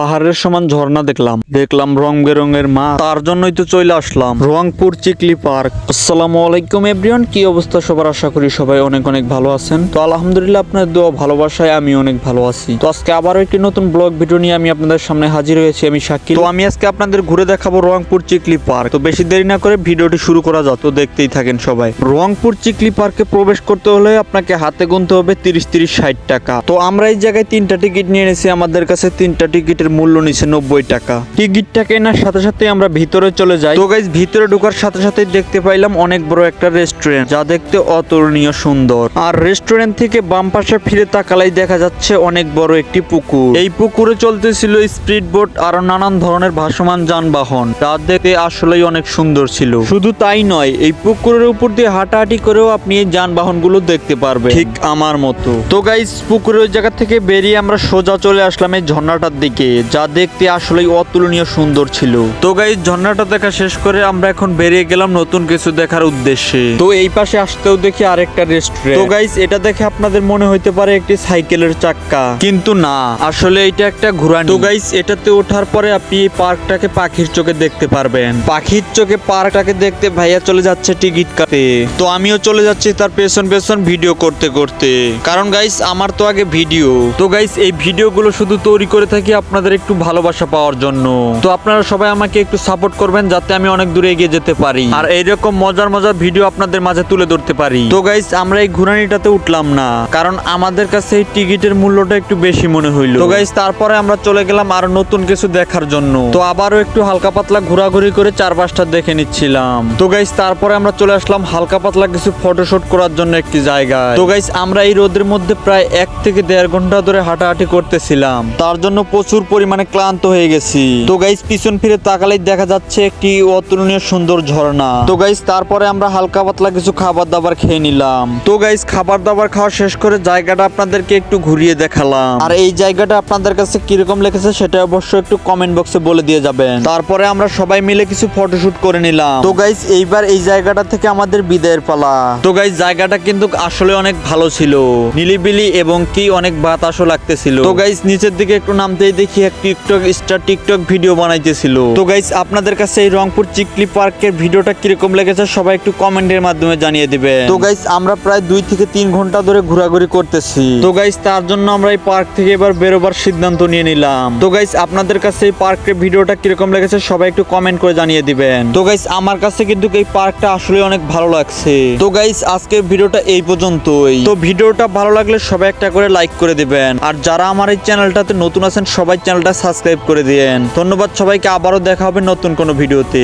পাহাড়ের সমান ঝর্ণা দেখলাম। দেখলাম রং বেরঙের মা তার জন্যই তো চলে আসলাম। রংপুর চিকলি পার্ক। আসসালামু আলাইকুম, এভরিওয়ান। কি অবস্থা সবার? আশা করি সবাই অনেক অনেক ভালো আছেন। তো আলহামদুলিল্লাহ, আপনার দোয়া ভালোবাসায় আমি অনেক ভালো আছি। তো আজকে আবারও একটি নতুন ব্লগ ভিডিও নিয়ে আমি আপনাদের সামনে হাজির হয়েছি আমি শাকিল। তো আমি আজকে আপনাদের ঘুরে দেখাবো রংপুর চিকলি পার্ক। তো বেশি দেরি না করে ভিডিওটি শুরু করা যাক। তো দেখতেই থাকেন সবাই। রংপুর চিকলি পার্কে প্রবেশ করতে হলে আপনাকে হাতে গুনতে হবে তিরিশ তিরিশ ষাট টাকা। তো আমরা এই জায়গায় তিনটা টিকিট নিয়ে এনেছি। আমাদের কাছে তিনটা টিকিটের মূল্য নিচ্ছে নব্বই টাকা। টিকিটটা কেনার সাথে সাথে আমরা ভিতরে চলে যাই। তো গাইজ ভিতরে ঢোকার সাথে সাথে দেখতে পাইলাম অনেক বড় একটা রেস্টুরেন্ট যা দেখতে অতুলনীয় সুন্দর। আর রেস্টুরেন্ট থেকে বাম পাশে ফিরে তাকালাই দেখা যাচ্ছে অনেক বড় একটি পুকুর। এই পুকুরে চলতেছিল স্পিড বোট আর নানান ধরনের ভাসমান যানবাহন। যা দেখতে আসলেই অনেক সুন্দর ছিল। শুধু তাই নয় এই পুকুরের উপর দিয়ে হাঁটাহাঁটি করেও আপনি এই যানবাহনগুলো দেখতে পারবেন। ঠিক আমার মতো। তো গাইস পুকুরের জায়গা থেকে বেরিয়ে আমরা সোজা চলে আসলাম এই ঝর্ণাটার দিকে। যা দেখতে আসলেই অতুলনীয় সুন্দর ছিল। তো গাইস ঝর্ণাটা দেখা শেষ করে আমরা এখন বেরিয়ে গেলাম নতুন কিছু দেখার উদ্দেশ্যে। তো এই পাশে আসতেও দেখি আরেকটা রেস্টুরেন্ট তো গাইস এটা দেখে আপনাদের মনে হইতে পারে একটি সাইকেলের চাক্কা। কিন্তু না আসলে এটা একটা ঘোরানি। তো গাইস এটাতে ওঠার পরে আপনি এই পার্কটাকে পাখির চোখে দেখতে পারবেন। পাখির চোখে পার্কটাকে দেখতে ভাইয়া চলে যাচ্ছে টিকিট কাটে তো আমিও চলে যাচ্ছি তার পেছন পেছন ভিডিও করতে করতে। কারণ গাইস আমার তো আগে ভিডিও। তো গাইস এই ভিডিওগুলো শুধু তৈরি করে থাকি আপনাদের একটু ভালোবাসা পাওয়ার জন্য। তো আপনারা সবাই আমাকে একটু সাপোর্ট করবেন যাতে আমি অনেক দূরে এগিয়ে যেতে পারি। আর এইরকম মজার মজার ভিডিও আপনাদের মাঝে তুলে ধরতে পারি। তো গাইস আমরা এই ঘুরানিটাতে উঠলাম না। কারণ আমাদের কাছে এই টিকিটের মূল্যটা একটু বেশি মনে হইল। তো গাইস তারপরে আমরা চলে গেলাম আর নতুন কিছু দেখার জন্য। তো আবারও একটু হালকা পাতলা ঘোরাঘুরি করে চার পাঁচটা দেখে নিচ্ছিলাম। তো গাইস তারপরে আমরা চলে আসলাম হালকা পাতলা কিছু ফটোশুট করার জন্য একটি জায়গায়। তো গাইস আমরা এই রোদের মধ্যে প্রায় এক থেকে দেড় ঘণ্টা ধরে হাঁটাহাঁটি করতেছিলাম। তার জন্য প্রচুর পরিমাণে ক্লান্ত হয়ে গেছি। তো গাইস পিছন ফিরে তাকালেই দেখা যাচ্ছে একটি অতুলনীয় সুন্দর ঝর্ণা। তো গাইস তারপরে আমরা হালকা পাতলা কিছু খাবার দাবার খেয়ে নিলাম। তো গাইস খাবার দাবার খাওয়া শেষ করে জায়গাটা আপনাদেরকে একটু ঘুরিয়ে দেখালাম। আর এই জায়গাটা আপনাদের কাছে কীরকম লেগেছে সেটা অবশ্যই একটু কমেন্ট বক্সে বলে দিয়ে যাবেন। তারপরে আমরা সবাই মিলে কিছু ফটোশুট করে নিলাম। তো গাইস এইবার এই জায়গাটা থেকে আমাদের বিদায়ের পালা। তো গাইস জায়গাটা কিন্তু আসলে অনেক ভালো ছিল। নিলিবিলি এবং কি অনেক বাতাসও লাগতেছিল। তো গাইস নিচের দিকে একটু নামতেই দেখি। এক টিকটক স্টার টিকটক ভিডিও বানাইতেছিল। তো গাইস আপনাদের কাছে এই রংপুর চিকলি পার্কের ভিডিওটা কীরকম লেগেছে সবাই একটু কমেন্টের মাধ্যমে জানিয়ে দিবেন। তো গাইস আমরা প্রায় দুই থেকে তিন ঘণ্টা ধরে ঘোরাঘুরি করতেছি। তো গাইস তার জন্য আমরা এই পার্ক থেকে এবার বেরোবার সিদ্ধান্ত নিয়ে নিলাম। তো গাইস আপনাদের কাছে এই পার্কের ভিডিওটা কীরকম লেগেছে সবাই একটু কমেন্ট করে জানিয়ে দিবেন। তো গাইস আমার কাছে কিন্তু এই পার্কটা আসলে অনেক ভালো লাগছে। তো গাইস আজকের ভিডিওটা এই পর্যন্তই। তো ভিডিওটা ভালো লাগলে সবাই একটা করে লাইক করে দিবেন। আর যারা আমার এই চ্যানেলটাতে নতুন আছেন সবাই চ্যানেলটা সাবস্ক্রাইব করে দিয়েন। ধন্যবাদ সবাইকে আবারও দেখা হবে নতুন কোনো ভিডিওতে।